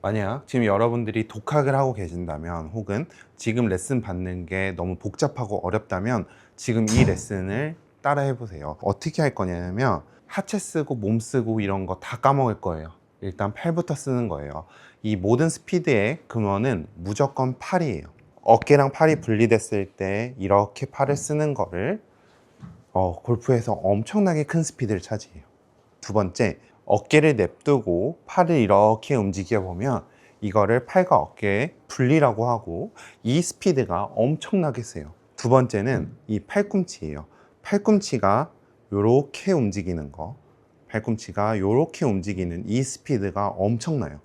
만약 지금 여러분들이 독학을 하고 계신다면 혹은 지금 레슨 받는 게 너무 복잡하고 어렵다면 지금 이 레슨을 따라 해보세요. 어떻게 할 거냐면 하체 쓰고 몸 쓰고 이런 거 다 까먹을 거예요. 일단 팔부터 쓰는 거예요. 이 모든 스피드의 근원은 무조건 팔이에요. 어깨랑 팔이 분리됐을 때 이렇게 팔을 쓰는 거를 어, 골프에서 엄청나게 큰 스피드를 차지해요. 두 번째, 어깨를 냅두고 팔을 이렇게 움직여 보면 이거를 팔과 어깨의 분리라고 하고 이 스피드가 엄청나게 세요. 두 번째는 이 팔꿈치예요. 팔꿈치가 이렇게 움직이는 거, 팔꿈치가 이렇게 움직이는 이 스피드가 엄청나요.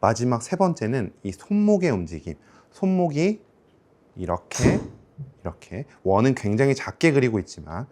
마지막 세 번째는 이 손목의 움직임. 손목이 이렇게 이렇게 원은 굉장히 작게 그리고 있지만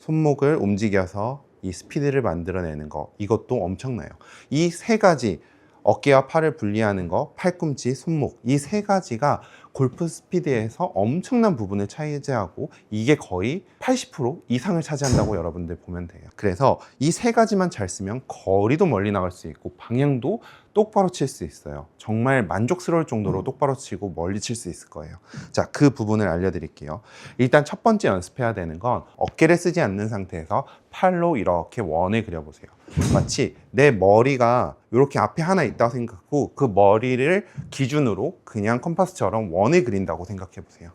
손목을 움직여서 이 스피드를 만들어내는 거 이것도 엄청나요. 이 세 가지 어깨와 팔을 분리하는 거, 팔꿈치, 손목 이 세 가지가 골프 스피드에서 엄청난 부분을 차지하고 이게 거의 80% 이상을 차지한다고 여러분들 보면 돼요. 그래서 이 세 가지만 잘 쓰면 거리도 멀리 나갈 수 있고 방향도 똑바로 칠 수 있어요. 정말 만족스러울 정도로 똑바로 치고 멀리 칠 수 있을 거예요. 자, 그 부분을 알려드릴게요. 일단 첫 번째 연습해야 되는 건 어깨를 쓰지 않는 상태에서 팔로 이렇게 원을 그려보세요. 마치 내 머리가 이렇게 앞에 하나 있다고 생각하고 그 머리를 기준으로 그냥 컴파스처럼 원을 그린다고 생각해 보세요.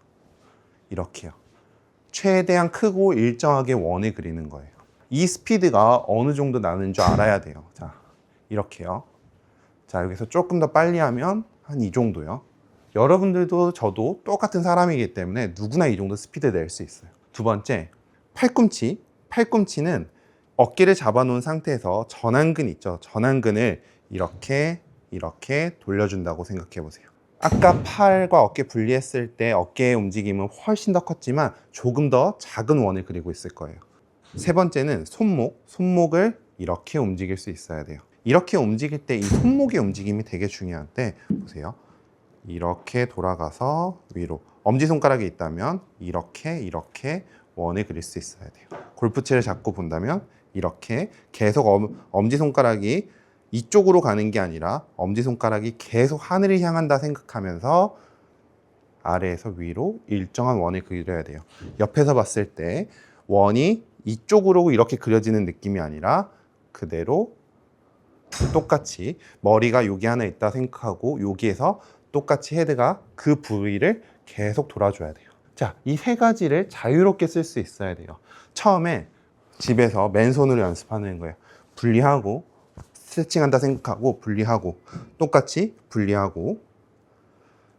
이렇게요. 최대한 크고 일정하게 원을 그리는 거예요. 이 스피드가 어느 정도 나는 줄 알아야 돼요. 자, 이렇게요. 자, 여기서 조금 더 빨리 하면 한 이 정도요. 여러분들도 저도 똑같은 사람이기 때문에 누구나 이 정도 스피드 낼 수 있어요. 두 번째, 팔꿈치. 팔꿈치는 어깨를 잡아놓은 상태에서 전완근 있죠. 전완근을 이렇게 이렇게 돌려준다고 생각해 보세요. 아까 팔과 어깨 분리했을 때 어깨의 움직임은 훨씬 더 컸지만 조금 더 작은 원을 그리고 있을 거예요. 세 번째는 손목. 손목을 이렇게 움직일 수 있어야 돼요. 이렇게 움직일 때 이 손목의 움직임이 되게 중요한데 보세요. 이렇게 돌아가서 위로 엄지손가락이 있다면 이렇게 이렇게 원을 그릴 수 있어야 돼요. 골프채를 잡고 본다면 이렇게 계속 엄, 엄지손가락이 이쪽으로 가는 게 아니라 엄지손가락이 계속 하늘을 향한다 생각하면서 아래에서 위로 일정한 원을 그려야 돼요. 옆에서 봤을 때 원이 이쪽으로 이렇게 그려지는 느낌이 아니라 그대로 똑같이 머리가 여기 하나 있다 생각하고 여기에서 똑같이 헤드가 그 부위를 계속 돌아줘야 돼요. 자, 이 세 가지를 자유롭게 쓸 수 있어야 돼요. 처음에 집에서 맨손으로 연습하는 거예요. 분리하고 스트레칭한다 생각하고 분리하고 똑같이 분리하고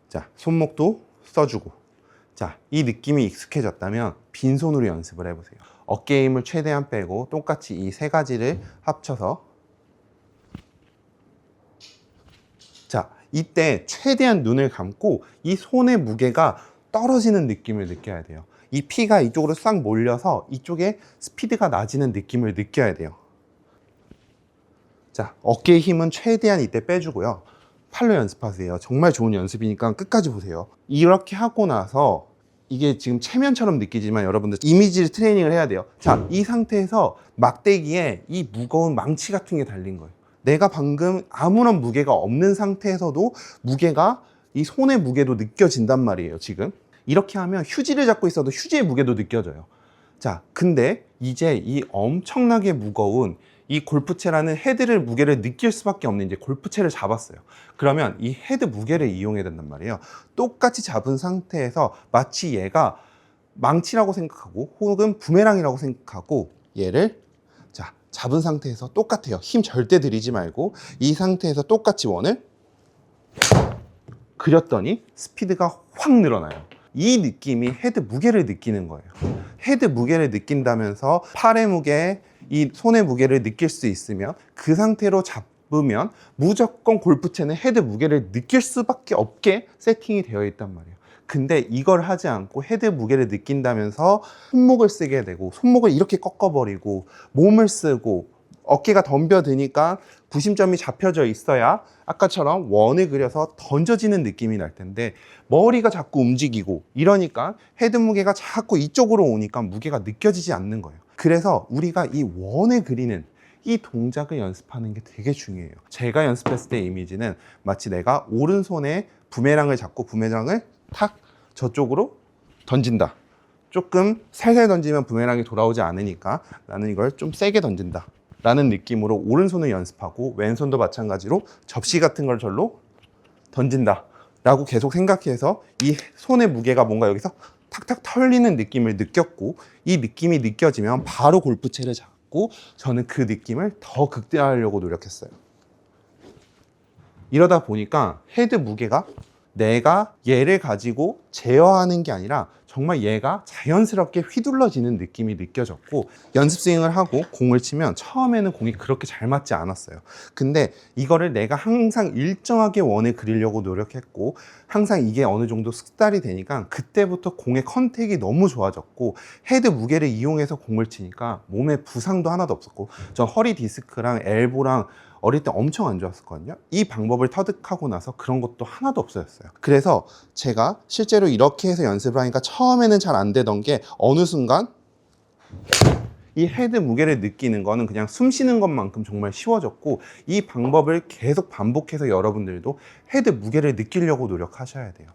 자, 손목도 써주고 자, 이 느낌이 익숙해졌다면 빈손으로 연습을 해보세요. 어깨 힘을 최대한 빼고 똑같이 이 세 가지를 합쳐서 자, 이때 최대한 눈을 감고 이 손의 무게가 떨어지는 느낌을 느껴야 돼요. 이 피가 이쪽으로 싹 몰려서 이쪽에 스피드가 낮아지는 느낌을 느껴야 돼요. 자, 어깨의 힘은 최대한 이때 빼주고요. 팔로 연습하세요. 정말 좋은 연습이니까 끝까지 보세요. 이렇게 하고 나서 이게 지금 체면처럼 느끼지만 여러분들 이미지 트레이닝을 해야 돼요. 자, 이 상태에서 막대기에 이 무거운 망치 같은 게 달린 거예요. 내가 방금 아무런 무게가 없는 상태에서도 무게가 이 손의 무게도 느껴진단 말이에요, 지금. 이렇게 하면 휴지를 잡고 있어도 휴지의 무게도 느껴져요. 자, 근데 이제 이 엄청나게 무거운 이 골프채라는 헤드를 무게를 느낄 수밖에 없는 이제 골프채를 잡았어요. 그러면 이 헤드 무게를 이용해야 된단 말이에요. 똑같이 잡은 상태에서 마치 얘가 망치라고 생각하고 혹은 부메랑이라고 생각하고 얘를 자 잡은 상태에서 똑같아요. 힘 절대 들이지 말고 이 상태에서 똑같이 원을 그렸더니 스피드가 확 늘어나요. 이 느낌이 헤드 무게를 느끼는 거예요. 헤드 무게를 느낀다면서 팔의 무게, 이 손의 무게를 느낄 수 있으면 그 상태로 잡으면 무조건 골프채는 헤드 무게를 느낄 수밖에 없게 세팅이 되어 있단 말이에요. 근데 이걸 하지 않고 헤드 무게를 느낀다면서 손목을 쓰게 되고 손목을 이렇게 꺾어버리고 몸을 쓰고 어깨가 덤벼드니까 구심점이 잡혀져 있어야 아까처럼 원을 그려서 던져지는 느낌이 날 텐데 머리가 자꾸 움직이고 이러니까 헤드 무게가 자꾸 이쪽으로 오니까 무게가 느껴지지 않는 거예요. 그래서 우리가 이 원을 그리는 이 동작을 연습하는 게 되게 중요해요. 제가 연습했을 때 이미지는 마치 내가 오른손에 부메랑을 잡고 부메랑을 탁 저쪽으로 던진다. 조금 살살 던지면 부메랑이 돌아오지 않으니까 나는 이걸 좀 세게 던진다. 라는 느낌으로 오른손을 연습하고 왼손도 마찬가지로 접시 같은 걸 절로 던진다. 라고 계속 생각해서 이 손의 무게가 뭔가 여기서 탁탁 털리는 느낌을 느꼈고 이 느낌이 느껴지면 바로 골프채를 잡고 저는 그 느낌을 더 극대화하려고 노력했어요. 이러다 보니까 헤드 무게가 내가 얘를 가지고 제어하는 게 아니라 정말 얘가 자연스럽게 휘둘러지는 느낌이 느껴졌고 연습 스윙을 하고 공을 치면 처음에는 공이 그렇게 잘 맞지 않았어요. 근데 이거를 내가 항상 일정하게 원을 그리려고 노력했고 항상 이게 어느 정도 숙달이 되니까 그때부터 공의 컨택이 너무 좋아졌고 헤드 무게를 이용해서 공을 치니까 몸에 부상도 하나도 없었고 전 허리 디스크랑 엘보랑 어릴 때 엄청 안 좋았었거든요. 이 방법을 터득하고 나서 그런 것도 하나도 없어졌어요. 그래서 제가 실제로 이렇게 해서 연습을 하니까 처음에는 잘 안 되던 게 어느 순간 이 헤드 무게를 느끼는 거는 그냥 숨 쉬는 것만큼 정말 쉬워졌고 이 방법을 계속 반복해서 여러분들도 헤드 무게를 느끼려고 노력하셔야 돼요.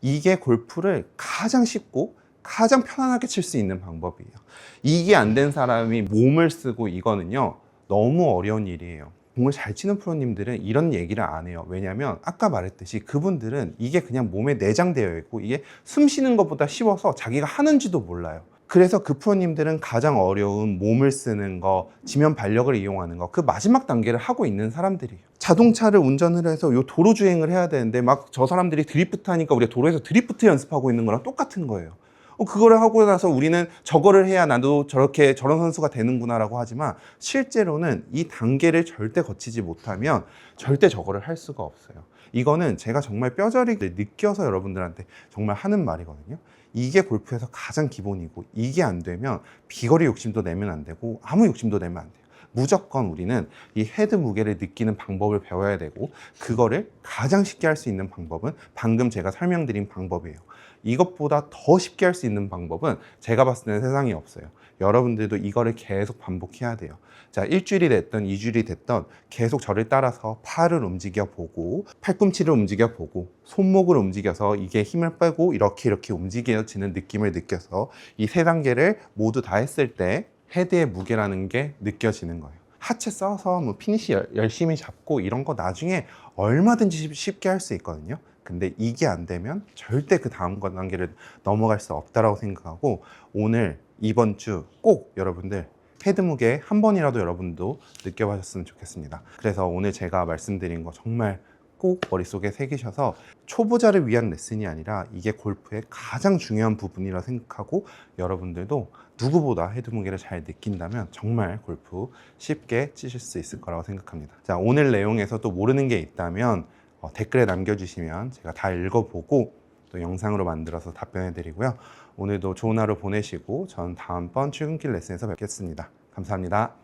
이게 골프를 가장 쉽고 가장 편안하게 칠 수 있는 방법이에요. 이게 안 된 사람이 몸을 쓰고 이거는요 너무 어려운 일이에요. 공을 잘 치는 프로님들은 이런 얘기를 안 해요. 왜냐하면 아까 말했듯이 그분들은 이게 그냥 몸에 내장되어 있고 이게 숨 쉬는 것보다 쉬워서 자기가 하는지도 몰라요. 그래서 그 프로님들은 가장 어려운 몸을 쓰는 거, 지면 발력을 이용하는 거, 그 마지막 단계를 하고 있는 사람들이에요. 자동차를 운전을 해서 요 도로 주행을 해야 되는데 막 저 사람들이 드리프트 하니까 우리가 도로에서 드리프트 연습하고 있는 거랑 똑같은 거예요. 어, 그거를 하고 나서 우리는 저거를 해야 나도 저렇게 저런 선수가 되는구나라고 하지만 실제로는 이 단계를 절대 거치지 못하면 절대 저거를 할 수가 없어요. 이거는 제가 정말 뼈저리게 느껴서 여러분들한테 정말 하는 말이거든요. 이게 골프에서 가장 기본이고 이게 안 되면 비거리 욕심도 내면 안 되고 아무 욕심도 내면 안 돼요. 무조건 우리는 이 헤드 무게를 느끼는 방법을 배워야 되고 그거를 가장 쉽게 할 수 있는 방법은 방금 제가 설명드린 방법이에요. 이것보다 더 쉽게 할 수 있는 방법은 제가 봤을 때는 세상에 없어요. 여러분들도 이거를 계속 반복해야 돼요. 자, 일주일이 됐던, 이주일이 됐던 계속 저를 따라서 팔을 움직여 보고, 팔꿈치를 움직여 보고, 손목을 움직여서 이게 힘을 빼고 이렇게 이렇게 움직여지는 느낌을 느껴서 이 세 단계를 모두 다 했을 때 헤드의 무게라는 게 느껴지는 거예요. 하체 써서 뭐 피니시 열- 열심히 잡고 이런 거 나중에 얼마든지 쉽- 쉽게 할 수 있거든요. 근데 이게 안 되면 절대 그 다음 권 단계를 넘어갈 수 없다라고 생각하고 오늘 이번 주 꼭 여러분들 헤드 무게 한 번이라도 여러분도 느껴보셨으면 좋겠습니다. 그래서 오늘 제가 말씀드린 거 정말 꼭 머릿속에 새기셔서 초보자를 위한 레슨이 아니라 이게 골프의 가장 중요한 부분이라 생각하고 여러분들도 누구보다 헤드 무게를 잘 느낀다면 정말 골프 쉽게 치실 수 있을 거라고 생각합니다. 자, 오늘 내용에서 또 모르는 게 있다면 어, 댓글에 남겨주시면 제가 다 읽어보고 또 영상으로 만들어서 답변해 드리고요. 오늘도 좋은 하루 보내시고 전 다음번 출근길 레슨에서 뵙겠습니다. 감사합니다.